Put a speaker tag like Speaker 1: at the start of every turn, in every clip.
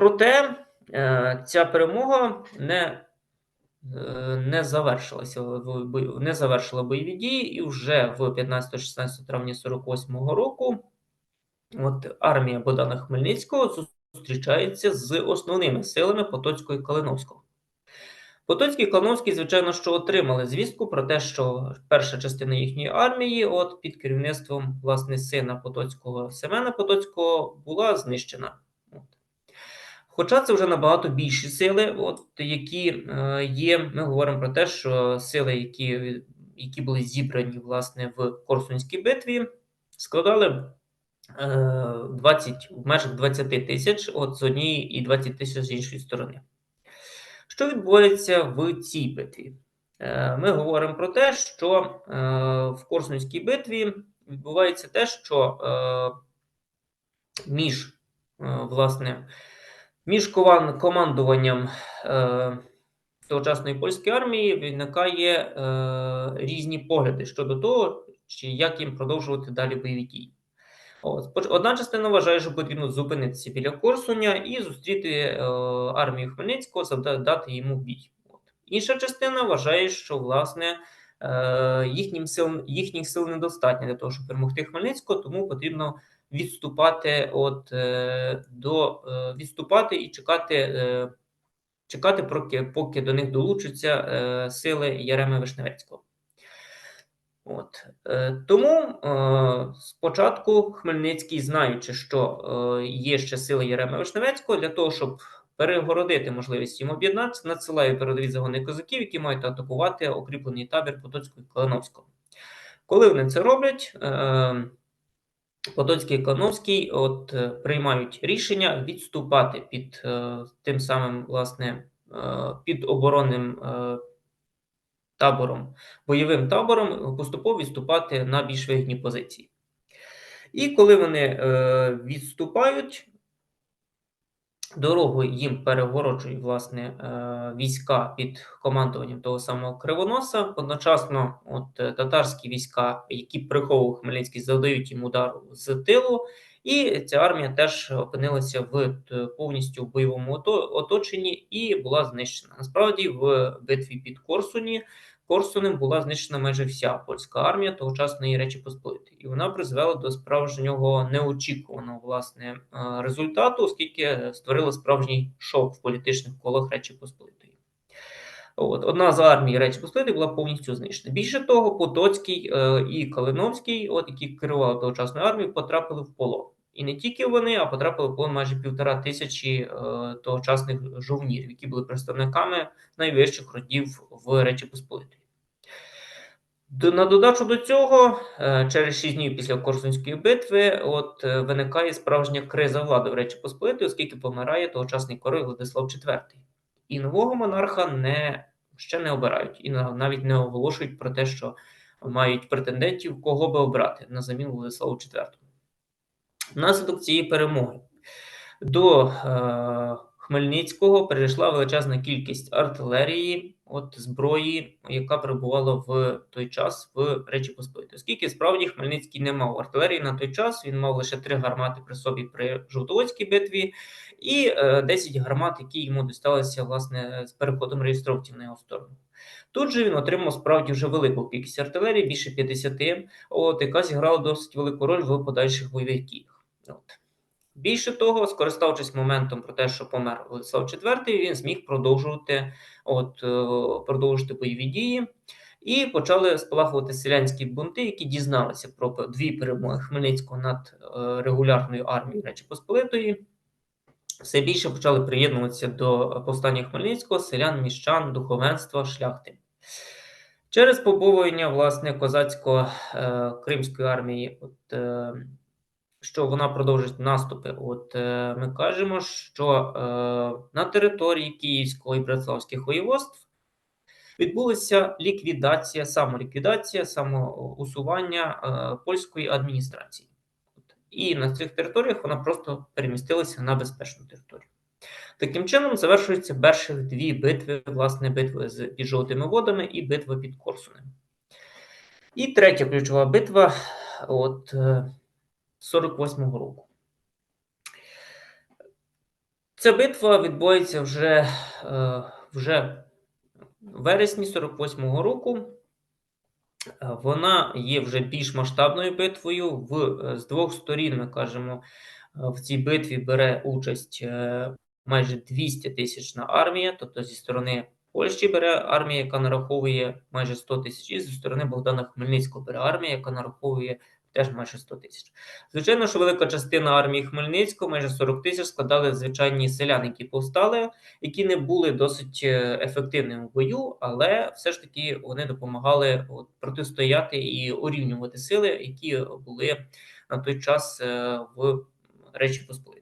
Speaker 1: Проте е, ця перемога не е, не завершилася не завершила бойові дії, і вже в 15-16 травня 48-го року от армія Богдана Хмельницького зустрічається з основними силами Потоцького і Калиновського. Потоцький і Калиновський, звичайно, що отримали звістку про те, що перша частина їхньої армії, от під керівництвом власне сина Потоцького Семена Потоцького, була знищена. Хоча це вже набагато більші сили, от, які е, є. Ми говоримо про те, що сили, які які були зібрані власне в Корсунській битві, складали е, 20, в межах 20 тисяч от з однієї і 20 тисяч з іншої сторони. Що відбувається в цій битві? Е, Ми говоримо про те, що е, в Корсунській битві відбувається те, що е, між е, власне між коман- командуванням е, тогочасної польської армії виникає е, різні погляди щодо того, чи як їм продовжувати далі бойові дії. От. Одна частина вважає, що потрібно зупинитися біля Корсуня і зустріти е, армію Хмельницького, завда- дати йому бій. От. Інша частина вважає, що власне е, їхнім сил, їхніх сил недостатньо для того, щоб перемогти Хмельницького, тому потрібно відступати от, е, до, е, відступати і чекати, е, чекати, поки, поки до них долучаться сили Яреми Вишневецького. От. Тому спочатку Хмельницький, знаючи, що є ще сили Єреми Вишневецького, для того, щоб перегородити можливість їм об'єднатися, надсилає передові загони козаків, які мають атакувати укріплений табір Потоцького і Калиновського. Коли вони це роблять, Потоцький і Калиновський от, е, приймають рішення відступати під е, тим самим, власне, е, під оборонним табором, бойовим табором, поступово відступати на більш вигідні позиції. І коли вони відступають, дорогу їм перегороджують власне е, війська під командуванням того самого Кривоноса. Одночасно, от е, татарські війська, які приховував Хмельницький, завдають їм удару з тилу. І ця армія теж опинилася в е, повністю в бойовому оточенні і була знищена. Насправді, в битві під Корсуні Корсунем була знищена майже вся польська армія тогочасної Речі Посполитої, і вона призвела до справжнього неочікуваного власне е, результату, оскільки створила справжній шок в політичних колах Речі Посполитої. От одна з армій Речі Посполитої була повністю знищена. Більше того, Потоцький е, і Калиновський, от які керували тогочасною армією, потрапили в полон. І не тільки вони, а потрапили в полон майже півтора тисячі е, тогочасних жовнірів, які були представниками найвищих родів в Речі Посполитої. На додачу до цього, е, через 6 днів після Корсунської битви, от е, виникає справжня криза влади в Речі Посполитої, оскільки помирає тогочасний король Владислав IV. І нового монарха не, ще не обирають, і навіть не оголошують про те, що мають претендентів, кого би обрати на заміну Владиславу IV. Внаслідок цієї перемоги до е, Хмельницького перейшла величезна кількість артилерії, от зброї, яка перебувала в той час в Речі Посполитої. Оскільки справді Хмельницький не мав артилерії на той час, він мав лише три гармати при собі при Жовтоводській битві, і е, 10 гармат, які йому дісталися власне з переходом реєстровців на його сторону. Тут же він отримав справді вже велику кількість артилерії, більше 50, от, яка зіграла досить велику роль в подальших бойових діях. От. Більше того, скориставшись моментом про те, що помер Владислав IV, він зміг продовжувати, от, е, продовжити бойові дії. І почали спалахувати селянські бунти, які дізналися про дві перемоги Хмельницького над е, регулярною армією Речі Посполитої. Все більше почали приєднуватися до повстання Хмельницького селян, міщан, духовенства, шляхти. Через побоювання власне козацько-кримської армії, от, е, що вона продовжить наступи. От е, ми кажемо, що е, на території Київського і Братславських воєводств відбулася ліквідація, самоліквідація, самоусування е, польської адміністрації. От. І на цих територіях вона просто перемістилася на безпечну територію. Таким чином завершуються перші дві битви, власне, битви з під жовтими водами і битва під Корсунем. І третя ключова битва от е, 48-го року. Ця битва відбувається вже, е, вже в вересні 48-го року. Е, Вона є вже більш масштабною битвою. В, е, з двох сторін, ми кажемо, в цій битві бере участь майже 200 тисячна армія, тобто зі сторони Польщі бере армія, яка нараховує майже 100 тисяч, і зі сторони Богдана Хмельницького бере армія, яка нараховує теж майже 100 тисяч. Звичайно, що велика частина армії Хмельницького, майже 40 тисяч, складали звичайні селяни, які повстали, які не були досить е, ефективними в бою, але все ж таки вони допомагали от, протистояти і урівнювати сили, які були на той час е, в Речі Посполитій.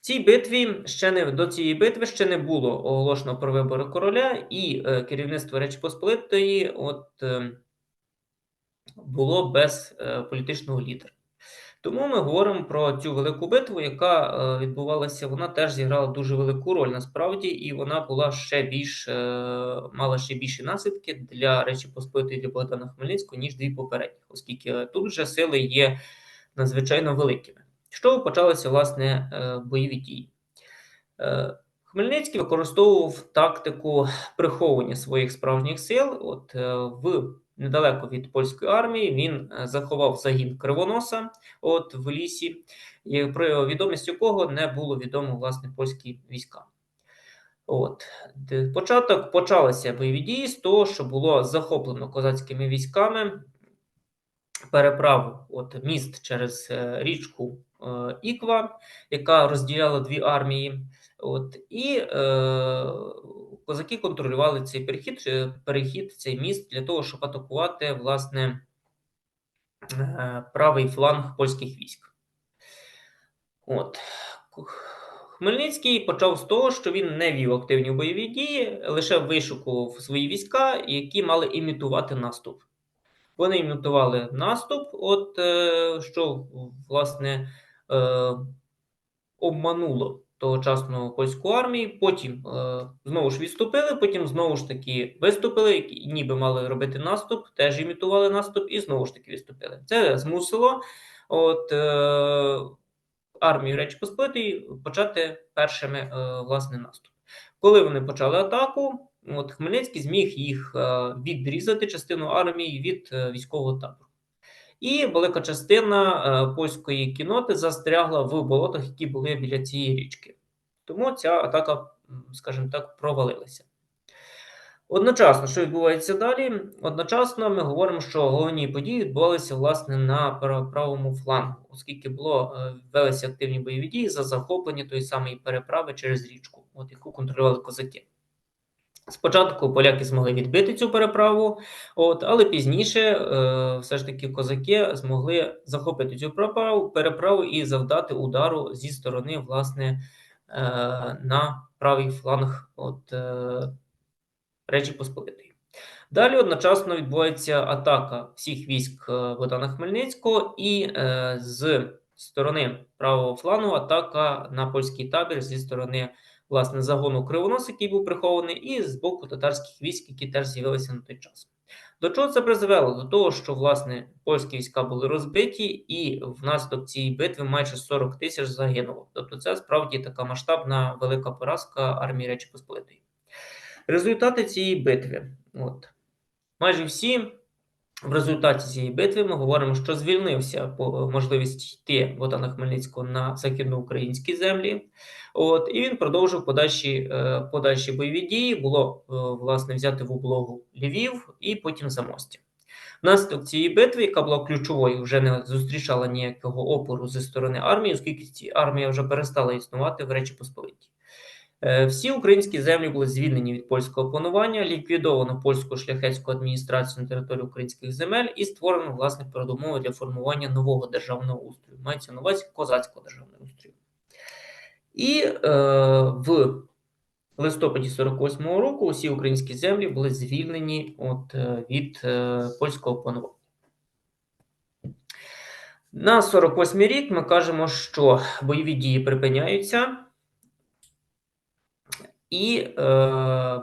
Speaker 1: Цій битві ще не до цієї битви ще не було оголошено про вибори короля, і е, керівництво Речі Посполитої от, е, було без е, політичного лідера. Тому ми говоримо про цю велику битву, яка е, відбувалася. Вона теж зіграла дуже велику роль насправді, і вона була ще більш е, мала ще більші наслідки для Речі Посполитої для Богдана Хмельницького, ніж дві попередніх, оскільки тут вже сили є надзвичайно великими. Що почалися власне бойові дії? Хмельницький використовував тактику приховування своїх справжніх сил. От в недалеко від польської армії він е, заховав загін кривоноса от в лісі, про відомість якого не було відомо власне польські війська. От початок почалися бойові дії з того, що було захоплено козацькими військами переправу, от міст через е, річку е, Іква, яка розділяла дві армії. От, і е, козаки контролювали цей перехід, е, перехід, цей міст для того, щоб атакувати власне е, правий фланг польських військ. От. Хмельницький почав з того, що він не вів активні бойові дії, лише вишукував свої війська, які мали імітувати наступ. Вони імітували наступ, от е, що власне е, обмануло тогочасну польську армію. Потім е, знову ж відступили, потім знову ж таки виступили, які ніби мали робити наступ, теж імітували наступ і знову ж таки відступили. Це змусило от, е, армію Речі Посполитої почати першими е, власне наступ. Коли вони почали атаку, от Хмельницький зміг їх е, відрізати частину армії від е, військового табору. І велика частина е, польської кіноти застрягла в болотах, які були біля цієї річки. Тому ця атака, скажімо так, провалилася. Одночасно, що відбувається далі? Одночасно ми говоримо, що головні події відбувалися власне на правому флангу, оскільки було е, велися активні бойові дії за захоплення тої самої переправи через річку, от яку контролювали козаки. Спочатку поляки змогли відбити цю переправу, от, але пізніше е, все ж таки козаки змогли захопити цю переправу, і завдати удару зі сторони власне е, на правий фланг от, е, Речі Посполитої. Далі одночасно відбувається атака всіх військ е, Богдана Хмельницького, і е, з сторони правого флангу атака на польський табір зі сторони власне загону Кривонос, який був прихований, і з боку татарських військ, які теж з'явилися на той час. До чого це призвело? До того, що власне польські війська були розбиті, і внаслідок цієї битви майже 40 тисяч загинуло. Тобто, це справді така масштабна велика поразка армії Речі Посполитої. Результати цієї битви. От. Майже всі в результаті цієї битви ми говоримо, що звільнився по можливість йти Богдана Хмельницького на західноукраїнські землі. От, і він продовжив подальші, е, подальші бойові дії. Було е, власне взяти в облогу Львів і потім Замостя. Внаслідок цієї битви, яка була ключовою, вже не зустрічала ніякого опору зі сторони армії, оскільки ці- армія вже перестала існувати в Речі Посполитій. Е, Всі українські землі були звільнені від польського панування, ліквідовано польську шляхетську адміністрацію на території українських земель і створено власне передумови для формування нового державного устрою. Мається на увазі козацького державного устрою. І е, в листопаді 48-го року усі українські землі були звільнені от, е, від е, польського панування. На 48-й рік ми кажемо, що бойові дії припиняються. І е,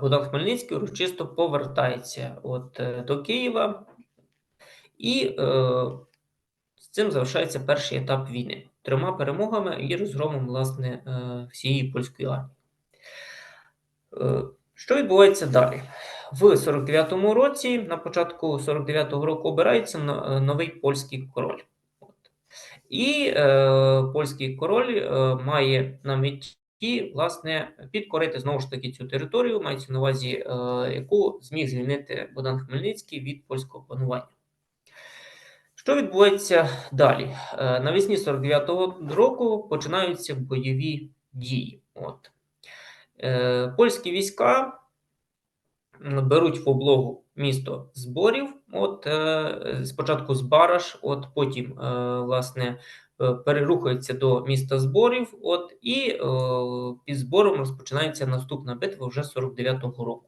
Speaker 1: Богдан Хмельницький урочисто повертається от, е, до Києва, і е, з цим завершається перший етап війни. трьома перемогами і розгромом власне е, всієї польської армії. Е, що відбувається далі? В 49-му році, на початку 49-го року, обирається новий польський король. І е, польський король е, має на власне підкорити знову ж таки цю територію, мається на увазі, е, яку зміг звільнити Богдан Хмельницький від польського панування. Що відбувається далі? Е, навесні 49-го року починаються бойові дії. От. Е, Польські війська беруть в облогу місто зборів. От спочатку з Бараш, от потім, власне, е, перерухаються до міста зборів. От і е, під збором розпочинається наступна битва вже 49-го року.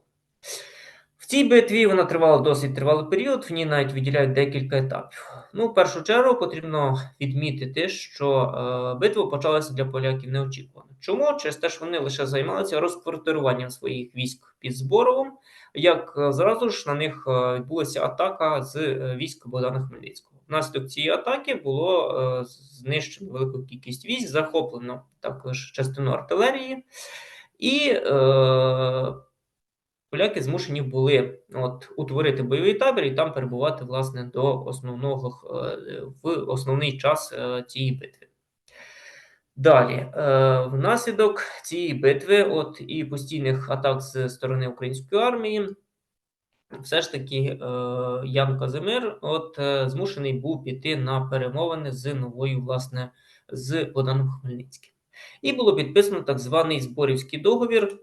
Speaker 1: В цій битві вона тривала досить тривалий період, в ній навіть виділяють декілька етапів. Ну, в першу чергу потрібно відмітити, що е, битва почалася для поляків неочікувано. Чому? Через те, що вони лише займалися розквартируванням своїх військ під Зборовом, як зразу ж на них відбулася атака з військ Богдана Хмельницького. Внаслідок цієї атаки було е, знищено велику кількість військ, захоплено також частину артилерії і. Е, поляки змушені були от утворити бойовий табір і там перебувати власне до основного е, в основний час е, цієї битви. Далі, е, внаслідок цієї битви, от і постійних атак з сторони української армії, все ж таки Ян Казимир от змушений був піти на перемовини з новою, власне, з Богданом Хмельницьким. І було підписано так званий Зборівський договір.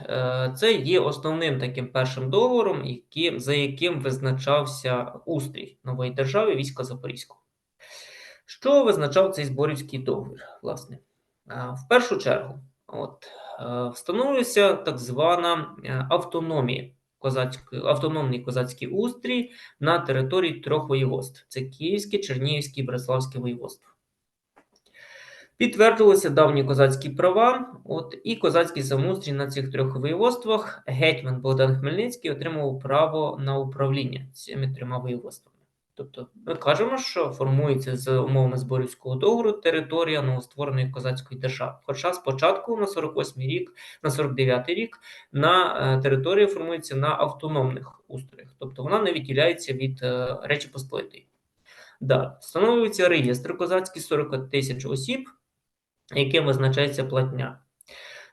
Speaker 1: Е, це є основним таким першим договором, яким, за яким визначався устрій нової держави війська Запорізького. Що визначав цей зборівський договір? Власне? Е, в першу чергу, от, е, встановлюється так звана автономія, козацький, автономний козацький устрій на території трьох воєводств: це Київське, Чернігівське і Бреславське воєводство. Підтверджувалися давні козацькі права, от і козацький самострій на цих трьох воєводствах. Гетьман Богдан Хмельницький отримав право на управління цими трьома воєводствами. Тобто, ми кажемо, що формується з умовами зборівського договору територія новоствореної козацької держави. Хоча спочатку на 48 рік, на 49 рік на е, території формується на автономних устроях, тобто вона не відділяється від е, Речі Посполитої. Далі встановлюється реєстр козацький 40 тисяч осіб яким визначається платня.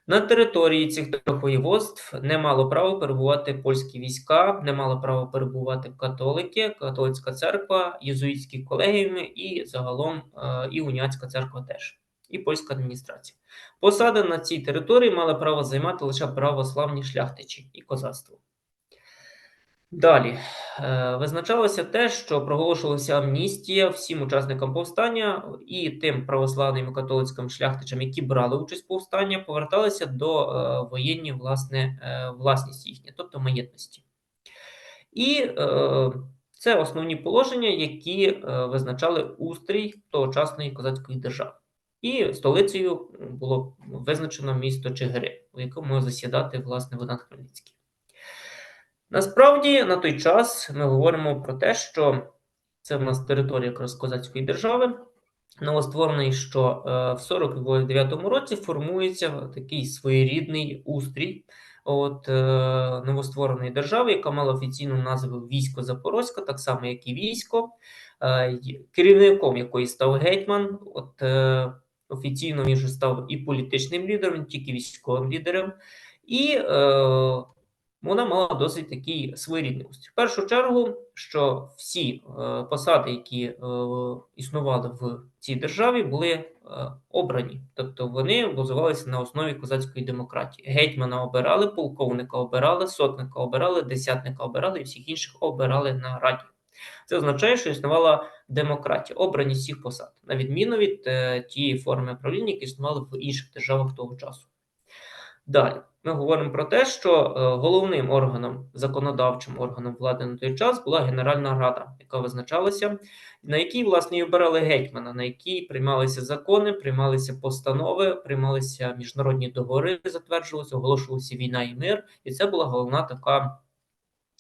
Speaker 1: На території цих трьох воєводств не мало права перебувати польські війська, не мало права перебувати католики, католицька церква, єзуїтські колегіуми і загалом е, і уніатська церква теж, і польська адміністрація. Посади на цій території мали право займати лише православні шляхтичі і козацтво. Далі е, визначалося те, що проголошувалася амністія всім учасникам повстання і тим православним і католицьким шляхтичам, які брали участь в повстанні, поверталися до е, воєнні власне, е, власність їхня, тобто маєтності. І це основні положення, які визначали устрій тогочасної козацької держави. І столицею було визначено місто Чигири, у якому засідати власне Богдан Хмельницький. Насправді, на той час ми говоримо про те, що це в нас територія якраз козацької держави, новостворений, що е, в 49-му році формується такий своєрідний устрій от, е, новоствореної держави, яка мала офіційну назву Військо Запорозька, так само, як і військо, е, керівником якої став гетьман. От, Офіційно він вже став і політичним лідером, не тільки військовим лідером. І вона мала досить такий своєрідний. В першу чергу, що всі е, посади, які е, існували в цій державі, були е, обрані, тобто вони базувалися на основі козацької демократії. Гетьмана обирали, полковника обирали, сотника обирали, десятника обирали і всіх інших обирали на раді. Це означає, що існувала демократія, обраність всіх посад, на відміну від е, тієї форми правління, які існували в інших державах того часу. Далі ми говоримо про те, що е, головним органом, законодавчим органом влади на той час була Генеральна Рада, яка визначалася, на якій власне і обирали гетьмана, на якій приймалися закони, приймалися постанови, приймалися міжнародні договори, затверджувалися, оголошувалася війна і мир, і це була головна така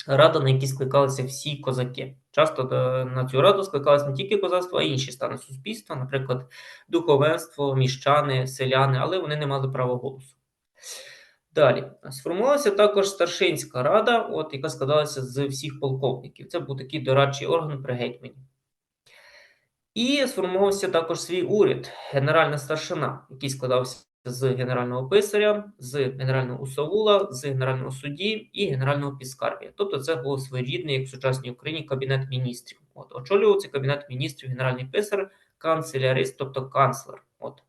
Speaker 1: рада, на якій скликалися всі козаки. Часто е, на цю раду скликалися не тільки козацтво, а й інші стани суспільства, наприклад, духовенство, міщани, селяни, але вони не мали права голосу. Далі сформувалася також старшинська рада, от, яка складалася з всіх полковників. Це був такий дорадчий орган при гетьмані. І сформувався також свій уряд, генеральна старшина, який складався з генерального писаря, з генерального усовула, з генерального судді і генерального піскарбія. Тобто, це був своєрідний, як в сучасній Україні, кабінет міністрів. От очолював цей кабінет міністрів, генеральний писар, канцелярист, тобто канцлер. От.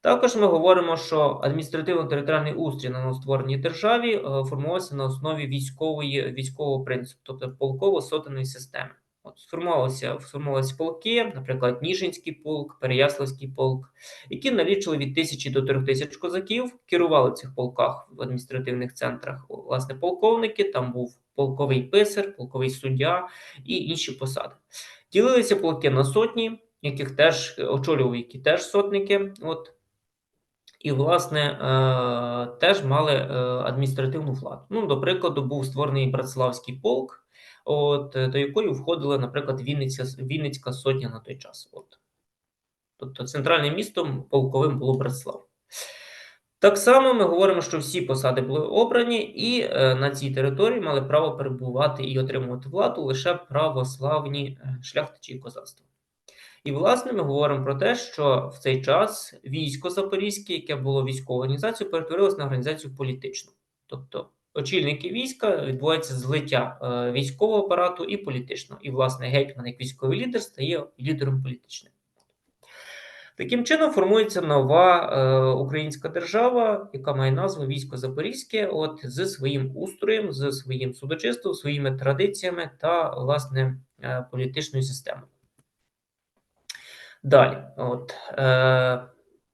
Speaker 1: Також ми говоримо, що адміністративно-територіальний устрій на новоствореній державі е, формувався на основі військової військового принципу, тобто полково-сотенної системи. От сформувалися сформувалися полки, наприклад, Ніжинський полк, Переяславський полк, які налічили від тисячі до трьох тисяч козаків, керували в цих полках в адміністративних центрах. Власне, полковники, там був полковий писар, полковий суддя і інші посади. Ділилися полки на сотні, яких теж очолював, які теж сотники. От і, власне, е, теж мали е, адміністративну владу. Ну, до прикладу, був створений Братславський полк, от, е, до якої входила, наприклад, Вінниця, Вінницька сотня на той час. От. Тобто центральним містом полковим було Братслав. Так само ми говоримо, що всі посади були обрані, і е, на цій території мали право перебувати і отримувати владу лише православні шляхтичі і козацтва. І, власне, ми говоримо про те, що в цей час військо Запорізьке, яке було військовою організацією, перетворилося на організацію політичну. Тобто очільники війська відбувається злиття е, військового апарату і політичного. І, власне, гетьман, як військовий лідер, стає лідером політичним. Таким чином формується нова е, українська держава, яка має назву Військо Запорізьке, от зі своїм устроєм, з своїм судочистом, своїми традиціями та власне е, політичною системою. Далі, от е,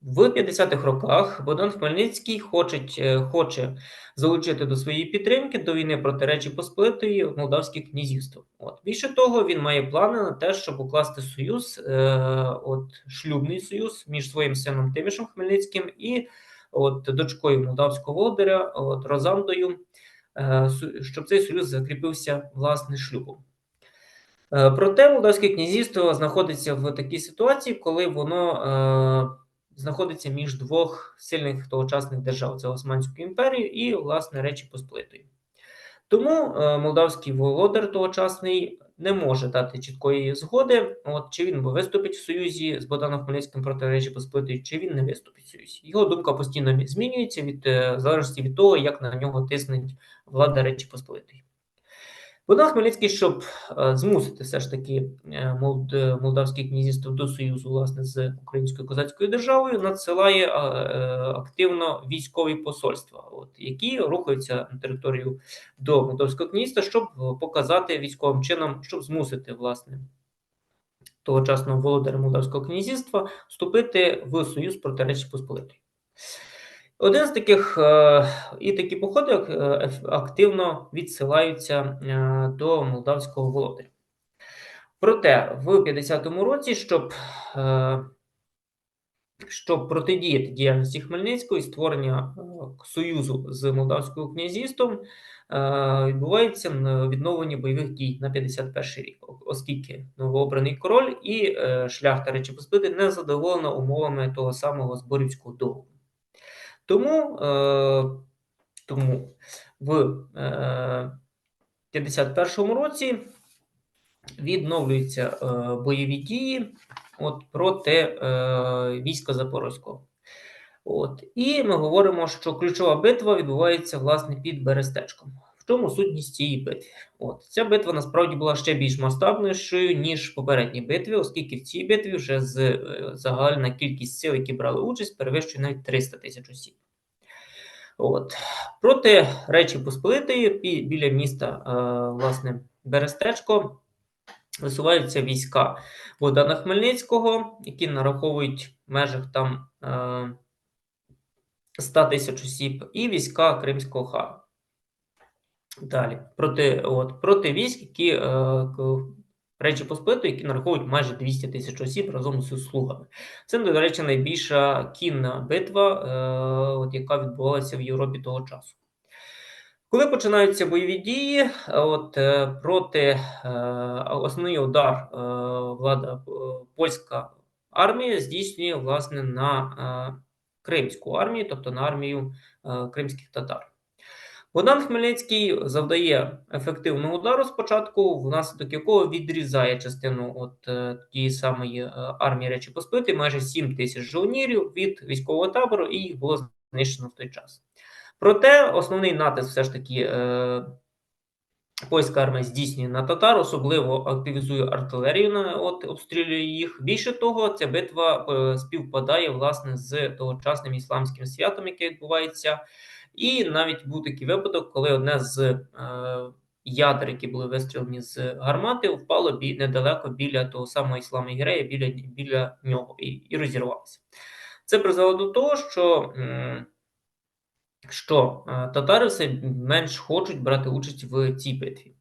Speaker 1: в 50-х роках Богдан Хмельницький хоче, е, хоче залучити до своєї підтримки до війни проти Речі Посполитої Молдавське князівство. От більше того, він має плани на те, щоб укласти союз, е, от шлюбний союз між своїм сином Тимішем Хмельницьким і от дочкою молдавського володаря, от Розандою, е, щоб цей союз закріпився власне шлюбом. Е, проте Молдавське князівство знаходиться в такій ситуації, коли воно е, знаходиться між двох сильних тогочасних держав: це Османську імперію і, власне, Речі Посполитої. Тому е, молдавський володар тогочасний не може дати чіткої згоди, от чи він виступить в союзі з Богданом Хмельницьким проти Речі Посполитої, чи він не виступить в союзі. Його думка постійно змінюється від в залежності від того, як на нього тиснуть влада Речі Посполитої. Богдан Хмельницький, щоб е, змусити все ж таки е, Молдавське князівство до союзу власне з українською козацькою державою, надсилає е, активно військові посольства, от які рухаються на територію до Молдавського князівства, щоб показати військовим чином, щоб змусити власне тогочасного володаря Молдавського князівства вступити в союз проти Речі Посполитої. Один з таких е, і такі походи е, активно відсилаються е, до молдавського володаря. Проте в 50-му році, щоб щоб протидіяти діяльності Хмельницького і створення союзу з молдавським князівством, відбувається відновлення бойових дій на 51 рік, оскільки новообраний король і шляхта Речі Посполити не задоволена умовами того самого зборівського договору. Тому е, тому в е, 51-му році відновлюються е, бойові дії от, проти е, війська Запорозького. От, І ми говоримо, що ключова битва відбувається власне під Берестечком. В чому сутність цієї битви? От Ця битва насправді була ще більш масштабнішою, ніж попередні битві, оскільки в цій битві вже з е, загальна кількість сил, які брали участь, перевищує навіть 300 тисяч осіб. От. Проти Речі Посполитої біля міста, е, власне, Берестечко, висуваються війська Богдана Хмельницького, які нараховують в межах там 100 е, тисяч осіб, і війська Кримського хана. Далі, проти от, проти військ, які е, Речі Посполитої, які нараховують майже 200 тисяч осіб разом з слугами. Це, до речі, найбільша кінна битва, е, от, яка відбувалася в Європі того часу. Коли починаються бойові дії, от е, проти е, основний удар е, влада е, польська армія здійснює власне на е, кримську армію, тобто на армію е, кримських татар. Богдан Хмельницький завдає ефективного удару спочатку, внаслідок якого відрізає частину от е, тієї самої е, армії Речі Посполитої, майже 7 тисяч жовнірів від військового табору, і їх було знищено в той час. Проте основний натиск все ж таки е, польська армія здійснює на татар, особливо активізує артилерію, на, от обстрілює їх. Більше того, ця битва е, співпадає власне з тогочасним ісламським святом, яке відбувається. І навіть був такий випадок, коли одне з е, ядер, які були вистрілені з гармати, впало бі, недалеко біля того самого Іслама Гірея, біля біля нього, і і розірвалося. Це призвело до того, що що е, татари все менш хочуть брати участь в цій битві.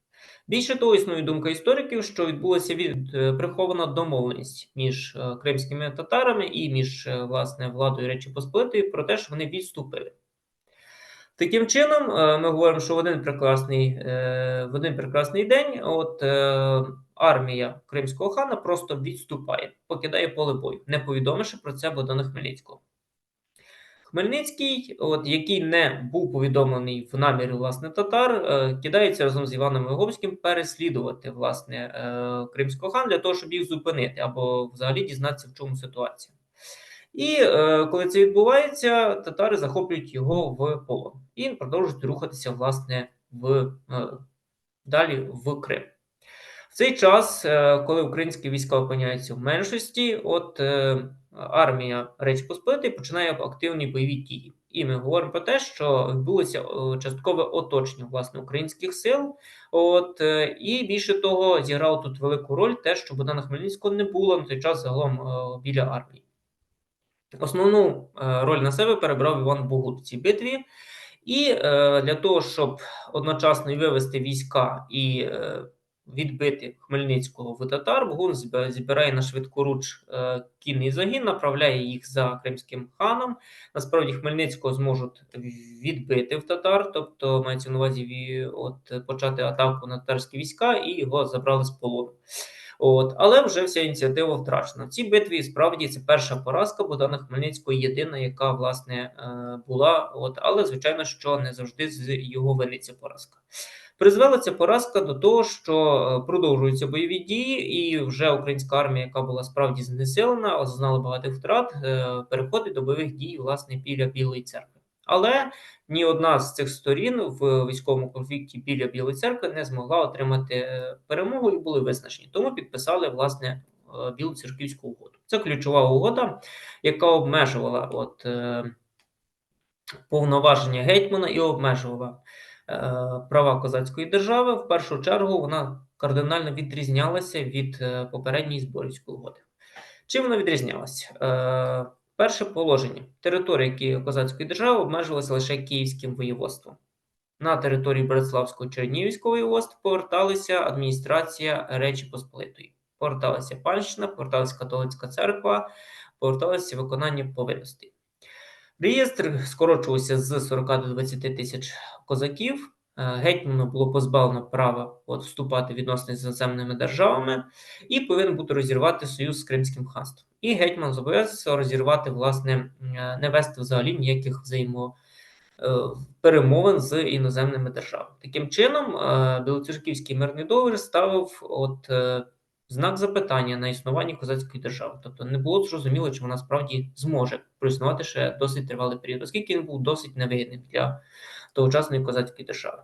Speaker 1: Більше того, існує думка істориків, що відбулася від е, прихована домовленість між е, кримськими татарами і між власне владою Речі Посполитої про те, що вони відступили. Таким чином, ми говоримо, що в один прекрасний в один прекрасний день от армія кримського хана просто відступає, покидає поле бою, не повідомивши про це Богдана Хмельницького. Хмельницький, от який не був повідомлений в намірі власне татар, е, кидається разом з Іваном Виговським переслідувати власне е, кримського хан для того, щоб їх зупинити або взагалі дізнатися, в чому ситуація. І е, коли це відбувається, татари захоплюють його в полон і продовжують рухатися власне в е, далі в Крим. В цей час, е, коли українські війська опиняються в меншості, от армія Речі Посполитої починає активні бойові дії. І ми говоримо про те, що відбулося часткове оточення власне українських сил. От і більше того, зіграло тут велику роль те, що Богдана Хмельницького не було на той час загалом біля армії. Основну роль на себе перебрав Іван Богут в цій битві. І для того, щоб одночасно вивести війська і відбити Хмельницького в татар, Богун збирає на швидкоруч е, кінний загін, направляє їх за кримським ханом. Насправді Хмельницького зможуть відбити в татар, тобто мається на увазі от, почати атаку на татарські війська і його забрали з полону. От, Але вже вся ініціатива втрачена. В цій битві справді це перша поразка Богдана Хмельницького, єдина, яка власне е, була. От, Але звичайно, що не завжди з його вини поразка. Призвела ця поразка до того, що е, продовжуються бойові дії, і вже українська армія, яка була справді знесилена, зазнала багатих втрат, е, переходить до бойових дій власне біля Білої церкви. Але ні одна з цих сторін в військовому конфлікті біля Білої церкви не змогла отримати е, перемогу і були визначені. Тому підписали власне Білу церківську угоду. Це ключова угода, яка обмежувала от повноваження гетьмана і обмежувала Е, права козацької держави, в першу чергу вона кардинально відрізнялася від е, попередньої зборівської угоди. Чим вона відрізнялася? Перше положення. Територія козацької держави обмежувалася лише Київським воєводством. На території Братславського Чернігівського воєводства поверталася адміністрація Речі Посполитої. Поверталася панщина, поверталася католицька церква, поверталося виконання повинностей. Реєстр скорочувався з 40 до 20 тисяч козаків. Е, гетьману було позбавлено права от, вступати в відносини з іноземними державами і повинен бути розірвати союз з Кримським ханством. І гетьман зобов'язався розірвати, власне, е, не вести взагалі ніяких взаємоперемовин е, з іноземними державами. Таким чином, Білоцерківський мирний договір ставив от знак запитання на існування козацької держави. Тобто не було зрозуміло, чи вона справді зможе проіснувати ще досить тривалий період, оскільки він був досить невигідним для тогочасної козацької держави.